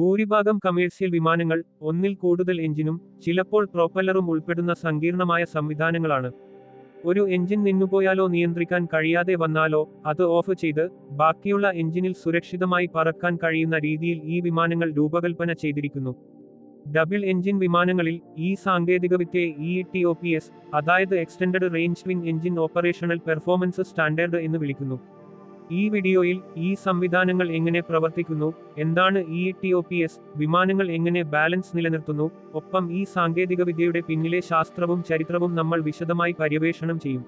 ഭൂരിഭാഗം കമേഴ്സ്യൽ വിമാനങ്ങൾ ഒന്നിൽ കൂടുതൽ എഞ്ചിനും ചിലപ്പോൾ പ്രൊപ്പല്ലറും ഉൾപ്പെടുന്ന സങ്കീർണമായ സംവിധാനങ്ങളാണ്. ഒരു എഞ്ചിൻ നിന്നുപോയാലോ നിയന്ത്രിക്കാൻ കഴിയാതെ വന്നാലോ അത് ഓഫ് ചെയ്ത് ബാക്കിയുള്ള എഞ്ചിനിൽ സുരക്ഷിതമായി പറക്കാൻ കഴിയുന്ന രീതിയിൽ ഈ വിമാനങ്ങൾ രൂപകൽപ്പന ചെയ്തിരിക്കുന്നു. ഡബിൾ എഞ്ചിൻ വിമാനങ്ങളിൽ ഈ സാങ്കേതികവിദ്യയെ E T O P S അതായത് extended range twin engine operational performance standard എന്ന് വിളിക്കുന്നു. ഈ വീഡിയോയിൽ ഈ സംവിധാനങ്ങൾ എങ്ങനെ പ്രവർത്തിക്കുന്നു എന്താണ് E T O P S വിമാനങ്ങൾ എങ്ങനെ ബാലൻസ് നിലനിർത്തുന്നു ഒപ്പം ഈ സാങ്കേതികവിദ്യയുടെ പിന്നിലെ ശാസ്ത്രവും ചരിത്രവും നമ്മൾ വിശദമായി പര്യവേഷണം ചെയ്യും.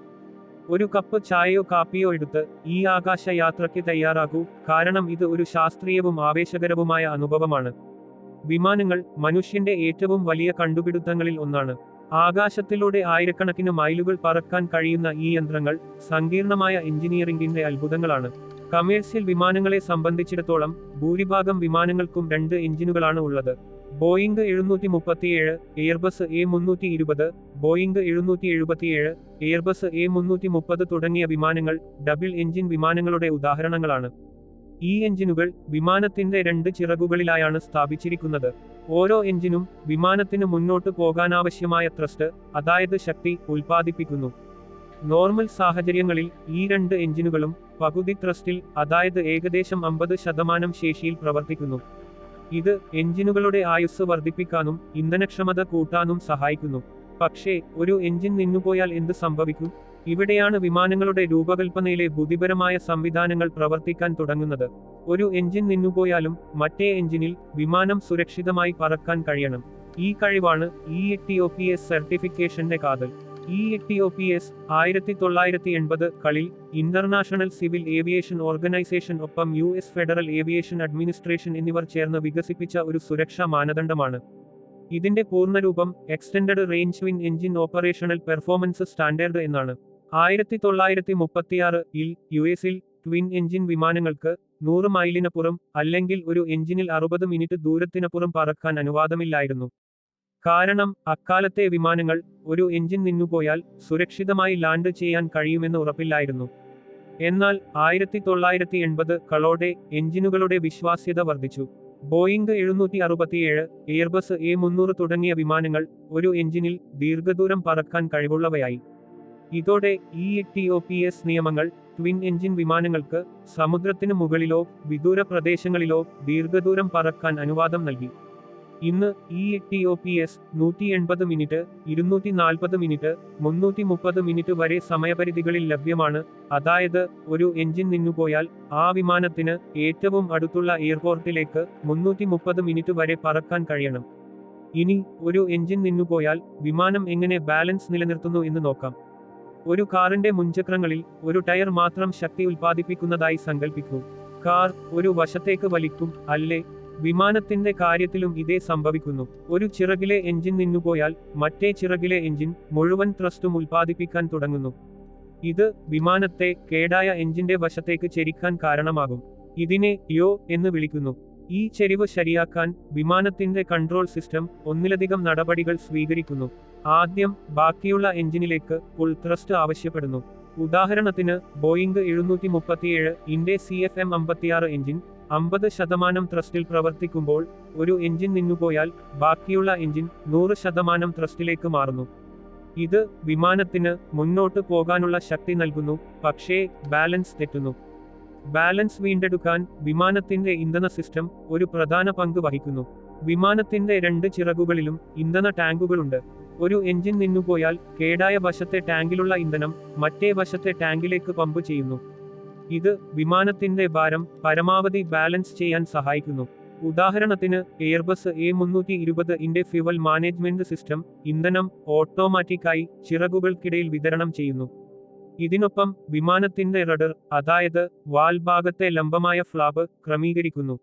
ഒരു കപ്പ് ചായയോ കാപ്പിയോ എടുത്ത് ഈ ആകാശ യാത്രയ്ക്ക് തയ്യാറാകൂ കാരണം ഇത് ഒരു ശാസ്ത്രീയവും ആവേശകരവുമായ അനുഭവമാണ്. വിമാനങ്ങൾ മനുഷ്യന്റെ ഏറ്റവും വലിയ കണ്ടുപിടുത്തങ്ങളിൽ ഒന്നാണ്. ആകാശത്തിലൂടെ ആയിരക്കണക്കിന് മൈലുകൾ പറക്കാൻ കഴിയുന്ന ഈ യന്ത്രങ്ങൾ സങ്കീർണമായ എഞ്ചിനീയറിംഗിന്റെ അത്ഭുതങ്ങളാണ്. കമേഴ്സ്യൽ വിമാനങ്ങളെ സംബന്ധിച്ചിടത്തോളം ഭൂരിഭാഗം വിമാനങ്ങൾക്കും രണ്ട് എഞ്ചിനുകളാണ് ഉള്ളത്. ബോയിംഗ് എഴുന്നൂറ്റി മുപ്പത്തിയേഴ് എയർബസ് എ മുന്നൂറ്റി ഇരുപത് ബോയിംഗ് എഴുന്നൂറ്റി എഴുപത്തിയേഴ് എയർബസ് എ മുന്നൂറ്റി മുപ്പത് തുടങ്ങിയ വിമാനങ്ങൾ ഡബിൾ എഞ്ചിൻ വിമാനങ്ങളുടെ ഉദാഹരണങ്ങളാണ്. ഈ എഞ്ചിനുകൾ വിമാനത്തിന്റെ രണ്ട് ചിറകുകളിലായാണ് സ്ഥാപിച്ചിരിക്കുന്നത്. ഓരോ എഞ്ചിനും വിമാനത്തിന് മുന്നോട്ട് പോകാനാവശ്യമായ ത്രസ്റ്റ് അതായത് ശക്തി ഉൽപ്പാദിപ്പിക്കുന്നു. നോർമൽ സാഹചര്യങ്ങളിൽ ഈ രണ്ട് എഞ്ചിനുകളും പകുതി ത്രസ്റ്റിൽ അതായത് ഏകദേശം അമ്പത് ശതമാനം ശേഷിയിൽ പ്രവർത്തിക്കുന്നു. ഇത് എഞ്ചിനുകളുടെ ആയുസ് വർദ്ധിപ്പിക്കാനും ഇന്ധനക്ഷമത കൂട്ടാനും സഹായിക്കുന്നു. പക്ഷേ ഒരു എഞ്ചിൻ നിന്നുപോയാൽ എന്ത് സംഭവിക്കും? ഇവിടെയാണ് വിമാനങ്ങളുടെ രൂപകൽപ്പനയിലെ ബുദ്ധിപരമായ സംവിധാനങ്ങൾ പ്രവർത്തിക്കാൻ തുടങ്ങുന്നത്. ഒരു എഞ്ചിൻ നിന്നുപോയാലും മറ്റേ എഞ്ചിനിൽ വിമാനം സുരക്ഷിതമായി പറക്കാൻ കഴിയണം. ഈ കഴിവാണ് E T O P S സർട്ടിഫിക്കേഷന്റെ കാതൽ. E T O P S ആയിരത്തി തൊള്ളായിരത്തി എൺപത് കളിൽ ഇന്റർനാഷണൽ സിവിൽ ഏവിയേഷൻ ഓർഗനൈസേഷൻ ഒപ്പം U S federal aviation administration എന്നിവർ ചേർന്ന് വികസിപ്പിച്ച ഒരു സുരക്ഷാ മാനദണ്ഡമാണ്. ഇതിന്റെ പൂർണരൂപം extended range twin engine operational performance standard എന്നാണ്. ആയിരത്തി തൊള്ളായിരത്തി മുപ്പത്തിയാറ് ഇൽ യു എസിൽ ട്വിൻ എഞ്ചിൻ വിമാനങ്ങൾക്ക് നൂറ് മൈലിനപ്പുറം അല്ലെങ്കിൽ ഒരു എഞ്ചിനിൽ അറുപത് മിനിറ്റ് ദൂരത്തിനപ്പുറം പറക്കാൻ അനുവാദമില്ലായിരുന്നു. കാരണം അക്കാലത്തെ വിമാനങ്ങൾ ഒരു എഞ്ചിൻ നിന്നുപോയാൽ സുരക്ഷിതമായി ലാൻഡ് ചെയ്യാൻ കഴിയുമെന്ന് ഉറപ്പില്ലായിരുന്നു. എന്നാൽ ആയിരത്തി തൊള്ളായിരത്തി എൺപത് കളോടെ എഞ്ചിനുകളുടെ വിശ്വാസ്യത വർദ്ധിച്ചു. ബോയിംഗ് എഴുന്നൂറ്റി അറുപത്തിയേഴ് എയർബസ് എ മുന്നൂറ് തുടങ്ങിയ വിമാനങ്ങൾ ഒരു എഞ്ചിനിൽ ദീർഘദൂരം പറക്കാൻ കഴിവുള്ളവയായി. ഇതോടെ E T O P S നിയമങ്ങൾ ട്വിൻ എഞ്ചിൻ വിമാനങ്ങൾക്ക് സമുദ്രത്തിനു മുകളിലോ വിദൂര പ്രദേശങ്ങളിലോ ദീർഘദൂരം പറക്കാൻ അനുവാദം നൽകി. ഇന്ന് E T O P S നൂറ്റി എൺപത് മിനിറ്റ് ഇരുന്നൂറ്റി നാൽപ്പത് മിനിറ്റ് മുന്നൂറ്റി മുപ്പത് മിനിറ്റ് വരെ സമയപരിധികളിൽ ലഭ്യമാണ്. അതായത് ഒരു എഞ്ചിൻ നിന്നുപോയാൽ ആ വിമാനത്തിന് ഏറ്റവും അടുത്തുള്ള എയർപോർട്ടിലേക്ക് മുന്നൂറ്റി മുപ്പത് മിനിറ്റ് വരെ പറക്കാൻ കഴിയണം. ഇനി ഒരു എഞ്ചിൻ നിന്നുപോയാൽ വിമാനം എങ്ങനെ ബാലൻസ് നിലനിർത്തുന്നു എന്ന് നോക്കാം. ഒരു കാറിന്റെ മുൻചക്രങ്ങളിൽ ഒരു ടയർ മാത്രം ശക്തി ഉൽപ്പാദിപ്പിക്കുന്നതായി സങ്കല്പിക്കൂ കാർ ഒരു വശത്തേക്ക് വലിക്കും അല്ലേ? വിമാനത്തിന്റെ കാര്യത്തിലും ഇതേ സംഭവിക്കുന്നു. ഒരു ചിറകിലെ എഞ്ചിൻ നിന്നുപോയാൽ മറ്റേ ചിറകിലെ എഞ്ചിൻ മുഴുവൻ ത്രസ്റ്റും ഉൽപ്പാദിപ്പിക്കാൻ തുടങ്ങുന്നു. ഇത് വിമാനത്തെ കേടായ എഞ്ചിന്റെ വശത്തേക്ക് ചെരിക്കാൻ കാരണമാകും. ഇതിനെ യോ എന്ന് വിളിക്കുന്നു. ഈ ചെരിവ് ശരിയാക്കാൻ വിമാനത്തിന്റെ കൺട്രോൾ സിസ്റ്റം ഒന്നിലധികം നടപടികൾ സ്വീകരിക്കുന്നു. ആദ്യം ബാക്കിയുള്ള എഞ്ചിനിലേക്ക് ഫുൾ ത്രസ്റ്റ് ആവശ്യപ്പെടുന്നു. ഉദാഹരണത്തിന് ബോയിംഗ് എഴുന്നൂറ്റി മുപ്പത്തിയേഴ് ഇൻഡെ സി എഫ് എം അമ്പത്തിയാറ് എഞ്ചിൻ അമ്പത് ശതമാനം ത്രസ്റ്റിൽ പ്രവർത്തിക്കുമ്പോൾ ഒരു എഞ്ചിൻ നിന്നുപോയാൽ ബാക്കിയുള്ള എഞ്ചിൻ നൂറ് ശതമാനം ത്രസ്റ്റിലേക്ക് മാറുന്നു. ഇത് വിമാനത്തിന് മുന്നോട്ട് പോകാനുള്ള ശക്തി നൽകുന്നു പക്ഷേ ബാലൻസ് തെറ്റുന്നു. ബാലൻസ് വീണ്ടെടുക്കാൻ വിമാനത്തിന്റെ ഇന്ധന സിസ്റ്റം ഒരു പ്രധാന പങ്ക് വഹിക്കുന്നു. വിമാനത്തിന്റെ രണ്ട് ചിറകുകളിലും ഇന്ധന ടാങ്കുകളുണ്ട്. ഒരു എഞ്ചിൻ നിന്നുപോയാൽ കേടായ വശത്തെ ടാങ്കിലുള്ള ഇന്ധനം മറ്റേ വശത്തെ ടാങ്കിലേക്ക് പമ്പ് ചെയ്യുന്നു. ഇത് വിമാനത്തിന്റെ ഭാരം പരമാവധി ബാലൻസ് ചെയ്യാൻ സഹായിക്കുന്നു. ഉദാഹരണത്തിന് എയർബസ് എ മുന്നൂറ്റി ഇരുപത് ഇന്റെ ഫ്യുവൽ മാനേജ്മെന്റ് സിസ്റ്റം ഇന്ധനം ഓട്ടോമാറ്റിക്കായി ചിറകുകൾക്കിടയിൽ വിതരണം ചെയ്യുന്നു. ഇതിനൊപ്പം വിമാനത്തിന്റെ റഡർ അതായത് വാൽ ഭാഗത്തെ ലംബമായ ഫ്ലാബ് ക്രമീകരിക്കുന്നു.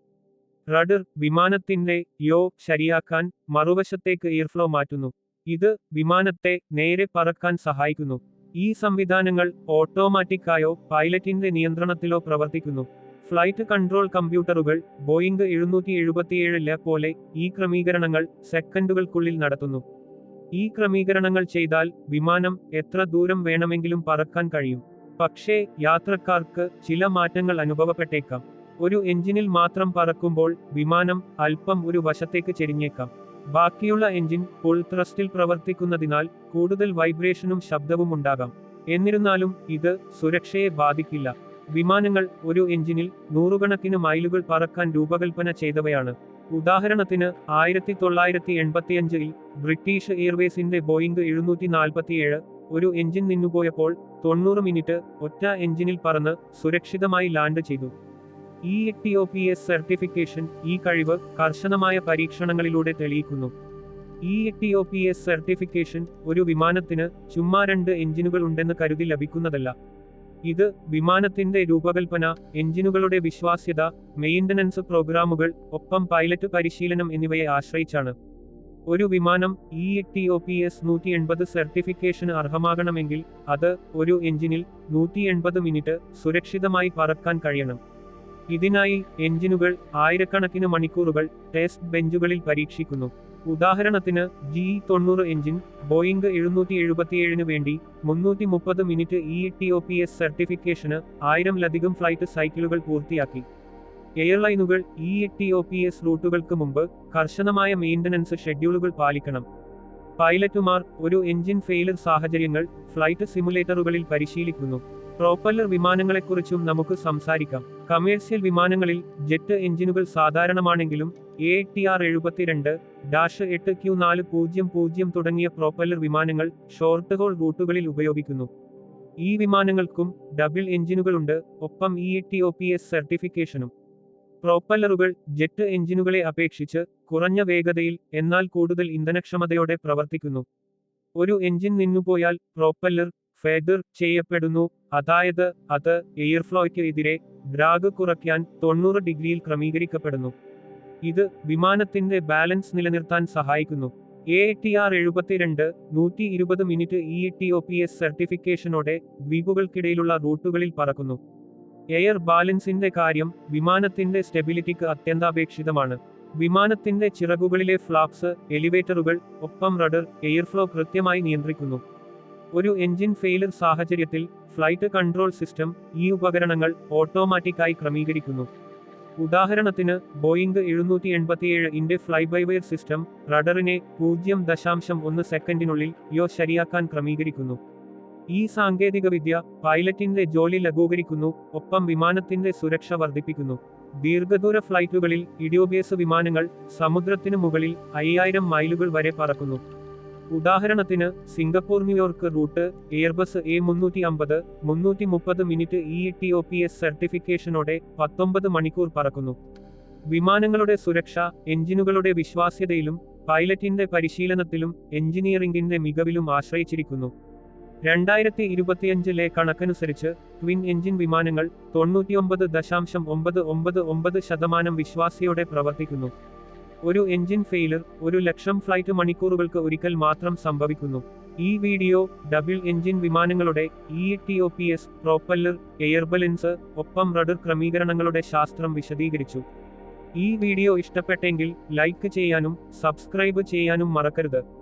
റഡർ വിമാനത്തിന്റെ യോ ശരിയാക്കാൻ മറുവശത്തേക്ക് എയർഫ്ലോ മാറ്റുന്നു. ഇത് വിമാനത്തെ നേരെ പറക്കാൻ സഹായിക്കുന്നു. ഈ സംവിധാനങ്ങൾ ഓട്ടോമാറ്റിക്കായോ പൈലറ്റിന്റെ നിയന്ത്രണത്തിലോ പ്രവർത്തിക്കുന്നു. ഫ്ലൈറ്റ് കൺട്രോൾ കമ്പ്യൂട്ടറുകൾ ബോയിംഗ് എഴുന്നൂറ്റി എഴുപത്തിയേഴിലെ പോലെ ഈ ക്രമീകരണങ്ങൾ സെക്കൻഡുകൾക്കുള്ളിൽ നടത്തുന്നു. ഈ ക്രമീകരണങ്ങൾ ചെയ്താൽ വിമാനം എത്ര ദൂരം വേണമെങ്കിലും പറക്കാൻ കഴിയും. പക്ഷേ യാത്രക്കാർക്ക് ചില മാറ്റങ്ങൾ അനുഭവപ്പെട്ടേക്കാം. ഒരു എഞ്ചിനിൽ മാത്രം പറക്കുമ്പോൾ വിമാനം അല്പം ഒരു വശത്തേക്ക് ചെരിഞ്ഞേക്കാം. ബാക്കിയുള്ള എഞ്ചിൻ ഫുൾ ത്രസ്റ്റിൽ പ്രവർത്തിക്കുന്നതിനാൽ കൂടുതൽ വൈബ്രേഷനും ശബ്ദവും ഉണ്ടാകാം. എന്നിരുന്നാലും ഇത് സുരക്ഷയെ ബാധിക്കില്ല. വിമാനങ്ങൾ ഒരു എഞ്ചിനിൽ നൂറുകണക്കിന് മൈലുകൾ പറക്കാൻ രൂപകൽപ്പന ചെയ്തവയാണ്. ഉദാഹരണത്തിന് ആയിരത്തി തൊള്ളായിരത്തി എൺപത്തിയഞ്ചിൽ ബ്രിട്ടീഷ് എയർവേസിന്റെ ബോയിംഗ് എഴുന്നൂറ്റി നാൽപ്പത്തിയേഴ് ഒരു എഞ്ചിൻ നിന്നുപോയപ്പോൾ തൊണ്ണൂറ് മിനിറ്റ് ഒറ്റ എഞ്ചിനിൽ പറന്ന് സുരക്ഷിതമായി ലാൻഡ് ചെയ്തു. ഈ എസ് സർട്ടിഫിക്കേഷൻ ഈ കഴിവ് കർശനമായ പരീക്ഷണങ്ങളിലൂടെ തെളിയിക്കുന്നു. ഈ എസ് സർട്ടിഫിക്കേഷൻ ഒരു വിമാനത്തിന് ചുമ്മാ രണ്ട് എഞ്ചിനുകൾ ഉണ്ടെന്ന് കരുതി ലഭിക്കുന്നതല്ല. ഇത് വിമാനത്തിന്റെ രൂപകൽപ്പന എഞ്ചിനുകളുടെ വിശ്വാസ്യത മെയിന്റനൻസ് പ്രോഗ്രാമുകൾ ഒപ്പം പൈലറ്റ് പരിശീലനം എന്നിവയെ ആശ്രയിച്ചാണ്. ഒരു വിമാനം E T O P S നൂറ്റി എൺപത് സർട്ടിഫിക്കേഷന് അർഹമാകണമെങ്കിൽ അത് ഒരു എഞ്ചിനിൽ നൂറ്റി എൺപത് മിനിറ്റ് സുരക്ഷിതമായി പറക്കാൻ കഴിയണം. ഇതിനായി എഞ്ചിനുകൾ ആയിരക്കണക്കിന് മണിക്കൂറുകൾ ടെസ്റ്റ് ബെഞ്ചുകളിൽ പരീക്ഷിക്കുന്നു. ഉദാഹരണത്തിന് ജി തൊണ്ണൂറ് എഞ്ചിൻ ബോയിംഗ് എഴുന്നൂറ്റി എഴുപത്തിയേഴിന് വേണ്ടി മുന്നൂറ്റി മുപ്പത് minute E T O P S സർട്ടിഫിക്കേഷന് ആയിരംലധികം ഫ്ലൈറ്റ് സൈക്കിളുകൾ പൂർത്തിയാക്കി. എയർലൈനുകൾ ഇ ടി ഒ പി എസ് റൂട്ടുകൾക്ക് മുമ്പ് കർശനമായ മെയിന്റനൻസ് ഷെഡ്യൂളുകൾ പാലിക്കണം. പൈലറ്റുമാർ ഒരു എഞ്ചിൻ ഫെയിലർ സാഹചര്യങ്ങൾ ഫ്ലൈറ്റ് സിമുലേറ്ററുകളിൽ പരിശീലിക്കുന്നു. പ്രോപ്പല്ലർ വിമാനങ്ങളെക്കുറിച്ചും നമുക്ക് സംസാരിക്കാം. കമേഴ്സ്യൽ വിമാനങ്ങളിൽ ജെറ്റ് എഞ്ചിനുകൾ സാധാരണമാണെങ്കിലും എ ടി ആർ എഴുപത്തിരണ്ട് ഡാഷ് എട്ട് ക്യു നാല് പൂജ്യം പൂജ്യം തുടങ്ങിയ പ്രോപ്പല്ലർ വിമാനങ്ങൾ ഷോർട്ട് ഹോൾ റൂട്ടുകളിൽ ഉപയോഗിക്കുന്നു. ഈ വിമാനങ്ങൾക്കും ഡബിൾ എഞ്ചിനുകളുണ്ട് ഒപ്പം E T O P S സർട്ടിഫിക്കേഷനും. പ്രോപ്പല്ലറുകൾ ജെറ്റ് എഞ്ചിനുകളെ അപേക്ഷിച്ച് കുറഞ്ഞ വേഗതയിൽ എന്നാൽ കൂടുതൽ ഇന്ധനക്ഷമതയോടെ പ്രവർത്തിക്കുന്നു. ഒരു എഞ്ചിൻ നിന്നുപോയാൽ പ്രോപ്പല്ലർ ഫെദർ ചെയ്യപ്പെടുന്നു. അതായത് അത് എയർഫ്ലോയ്ക്ക് എതിരെ ഡ്രാഗ് കുറയ്ക്കാൻ തൊണ്ണൂറ് ഡിഗ്രിയിൽ ക്രമീകരിക്കപ്പെടുന്നു. ഇത് വിമാനത്തിന്റെ ബാലൻസ് നിലനിർത്താൻ സഹായിക്കുന്നു. എ ടി ആർ എഴുപത്തിരണ്ട് നൂറ്റി ഇരുപത് minute E T O P S സർട്ടിഫിക്കേഷനോടെ ദ്വീപുകൾക്കിടയിലുള്ള റൂട്ടുകളിൽ പറക്കുന്നു. എയർ ബാലൻസിന്റെ കാര്യം വിമാനത്തിന്റെ സ്റ്റെബിലിറ്റിക്ക് അത്യന്താപേക്ഷിതമാണ്. വിമാനത്തിന്റെ ചിറകുകളിലെ ഫ്ലാപ്സ് എലിവേറ്ററുകൾ ഒപ്പം റഡർ എയർഫ്ലോ കൃത്യമായി നിയന്ത്രിക്കുന്നു. ഒരു എഞ്ചിൻ ഫെയിലർ സാഹചര്യത്തിൽ ഫ്ലൈറ്റ് കൺട്രോൾ സിസ്റ്റം ഈ ഉപകരണങ്ങൾ ഓട്ടോമാറ്റിക്കായി ക്രമീകരിക്കുന്നു. ഉദാഹരണത്തിന് ബോയിംഗ് എഴുന്നൂറ്റി എൺപത്തിയേഴ് ഇന്റെ ഫ്ലൈബൈവെയർ സിസ്റ്റം റഡറിനെ പൂജ്യം ദശാംശം ഒന്ന് സെക്കൻഡിനുള്ളിൽ യോ ശരിയാക്കാൻ ക്രമീകരിക്കുന്നു. ഈ സാങ്കേതികവിദ്യ പൈലറ്റിന്റെ ജോലി ലഘൂകരിക്കുന്നു ഒപ്പം വിമാനത്തിന്റെ സുരക്ഷ വർദ്ധിപ്പിക്കുന്നു. ദീർഘദൂര ഫ്ലൈറ്റുകളിൽ ഇഡിയോബേസ് വിമാനങ്ങൾ സമുദ്രത്തിനു മുകളിൽ അയ്യായിരം മൈലുകൾ വരെ പറക്കുന്നു. ഉദാഹരണത്തിന് Singapore New York route Airbus A മുന്നൂറ്റി അമ്പത് മുന്നൂറ്റി മുപ്പത് minute E T O P S സർട്ടിഫിക്കേഷനോടെ പത്തൊമ്പത് മണിക്കൂർ പറക്കുന്നു. വിമാനങ്ങളുടെ സുരക്ഷ എഞ്ചിനുകളുടെ വിശ്വാസ്യതയിലും പൈലറ്റിന്റെ പരിശീലനത്തിലും എഞ്ചിനീയറിംഗിന്റെ മികവിലും ആശ്രയിച്ചിരിക്കുന്നു. രണ്ടായിരത്തി ഇരുപത്തിയഞ്ചിലെ കണക്കനുസരിച്ച് ട്വിൻ എഞ്ചിൻ വിമാനങ്ങൾ തൊണ്ണൂറ്റിയൊമ്പത് ദശാംശം ഒമ്പത് ഒമ്പത് ഒമ്പത് ശതമാനം വിശ്വാസ്യയോടെ പ്രവർത്തിക്കുന്നു. ഒരു എഞ്ചിൻ ഫെയിലർ ഒരു ലക്ഷം ഫ്ലൈറ്റ് മണിക്കൂറുകൾക്ക് ഒരിക്കൽ മാത്രം സംഭവിക്കുന്നു. ഈ വീഡിയോ ഡബിൾ എഞ്ചിൻ വിമാനങ്ങളുടെ E T O P S propeller air balance ഒപ്പം റഡർ ക്രമീകരണങ്ങളുടെ ശാസ്ത്രം വിശദീകരിച്ചു. ഈ വീഡിയോ ഇഷ്ടപ്പെട്ടെങ്കിൽ ലൈക്ക് ചെയ്യാനും സബ്സ്ക്രൈബ് ചെയ്യാനും മറക്കരുത്.